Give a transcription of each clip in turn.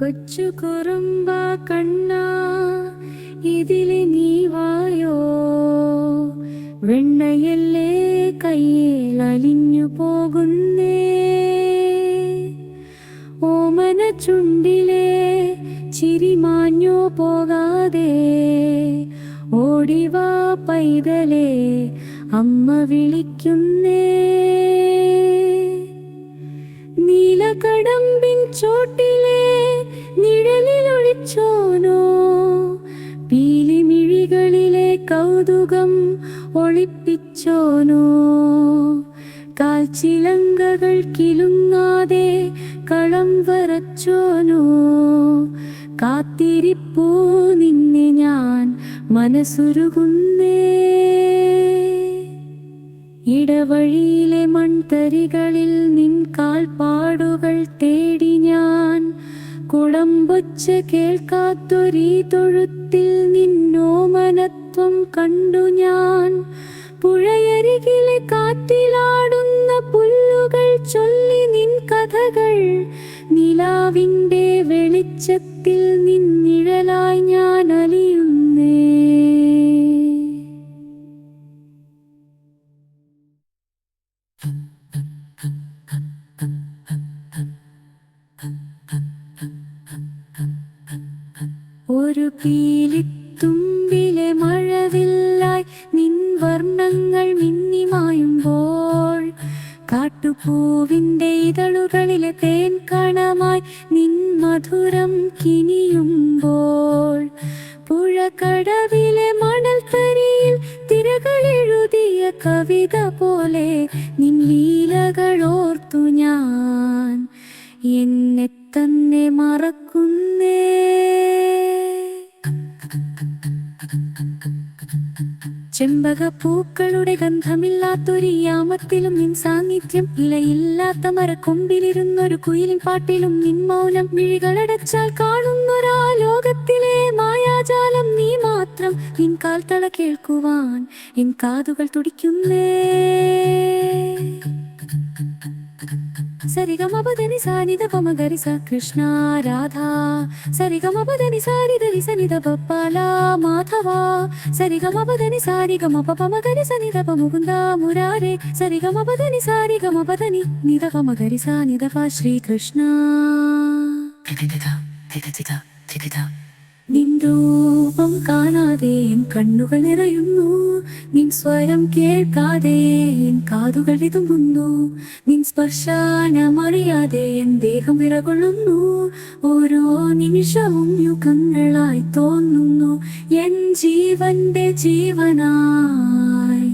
കൊച്ചു കുറുമ്പ കണ്ണ ഇതിലെ നീ വായോ? വെണ്ണയല്ലേ കയ്യിൽ അലിഞ്ഞു പോകുന്നേ? ഓമന ചുണ്ടിലെ ചിരി മാഞ്ഞു പോകാതെ ഓടിവാ പൈതലേ അമ്മ വിളിക്കുന്നേ. നീലകടമ്പിൻ ചോട്ടിലെ നിഴലിലൊളിച്ചോനോ? പീലിമിഴികളിലെ കൗതുകം ഒളിപ്പിച്ചോനോ? കാൽച്ചിലങ്കകൾ കിലുങ്ങാതെ കളം വരച്ചോനോ? കാത്തിരിപ്പോ നിന്നെ ഞാൻ മനസ്സുരുകുന്നേ. ഇടവഴിയിലെ മൺതരികളിൽ നിൻ കാൽപാടുകൾ തേടി കുളമ്പൊച്ച കേൾക്കാത്തൊരീ തൊഴുത്തിൽ നിന്നോമനത്വം കണ്ടു ഞാൻ. പുഴയരികിലെ കാറ്റിലാടുന്ന പുല്ലുകൾ ചൊല്ലി നിൻ കഥകൾ. നിലാവിന്റെ വെളിച്ചത്തിൽ നിന്നിഴലായി ഒരു പീലിത്തുമ്പിലെ മഴവില്ലായി നിൻ വർണങ്ങൾ മിന്നിമായുമ്പോൾ കാട്ടുപൂവിന്റെ ഇതളുകളിലെ തേൻ കണമായി നിൻ മധുരം കിനിയുമ്പോൾ പുഴക്കടവിലെ മണൽത്തരിയിൽ തിരകളെഴുതിയ കവിത പോലെ നിൻ ലീലകളോർത്തു ഞാൻ എന്നെ തന്നെ മറക്കുന്നേ. ചെമ്പക പൂക്കളുടെ ഗന്ധമില്ലാത്തൊരു യാമത്തിലും നിൻ സാന്നിധ്യം ഇലയില്ലാത്ത മരക്കൊമ്പിലിരുന്നൊരു കുയിലിൻ പാട്ടിലും നിൻ മൗനം മിഴികളടച്ചാൽ കാണുന്നൊരാ ലോകത്തിലെ മായാജാലം നീ മാത്രം നിൻ കാൽത്തള കേൾക്കുവാൻ എൻ കാതുകൾ തുടിക്കുന്നേ. సరిగమపదని సానిద పమగరిస కృష్ణ రాధా. సరిగమపదని సారిద నిసనిద పప్పాల మాధవ. సరిగమపదని సారిగమప పమగరిస నిద పముగుంద మురారే. సరిగమపదని సారిగమపదని నిద పమగరిస నిద శ్రీకృష్ణ. നിൻ രൂപം കാണാതെ എൻ കണ്ണുകൾ നിറയുന്നു. നിൻ സ്വരം കേൾക്കാതെ എൻ കാതുകൾ വിതുമ്പുന്നു നിൻ സ്പർശനമറിയാതെ എൻ ദേഹം വിറകൊള്ളുന്നു. ഓരോ നിമിഷവും യുഗങ്ങളായി തോന്നുന്നു. എൻ ജീവന്റെ ജീവനായി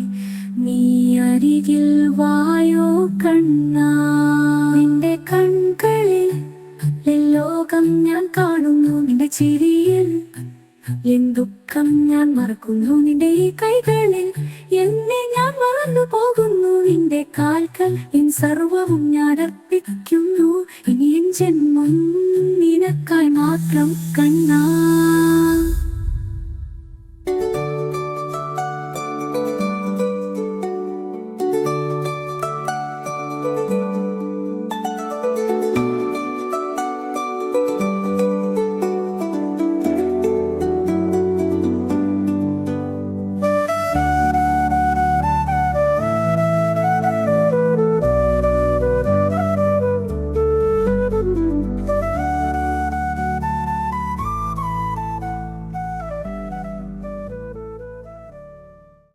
നീ അരികിൽ വായോ കണ്ണാ. നിന്റെ കൺകളിൽ ലോകം ഞാൻ കാണുന്നു. നിന്റെ ചിരിയിൽ മറക്കുന്നു നിന്റെ ഈ കൈകളിൽ. എന്നെ ഞാൻ മറന്നു പോകുന്നു. നിന്റെ കാൽക്കൽ എൻ സർവവും ഞാൻ അർപ്പിക്കുന്നു. ഇനി ജന്മം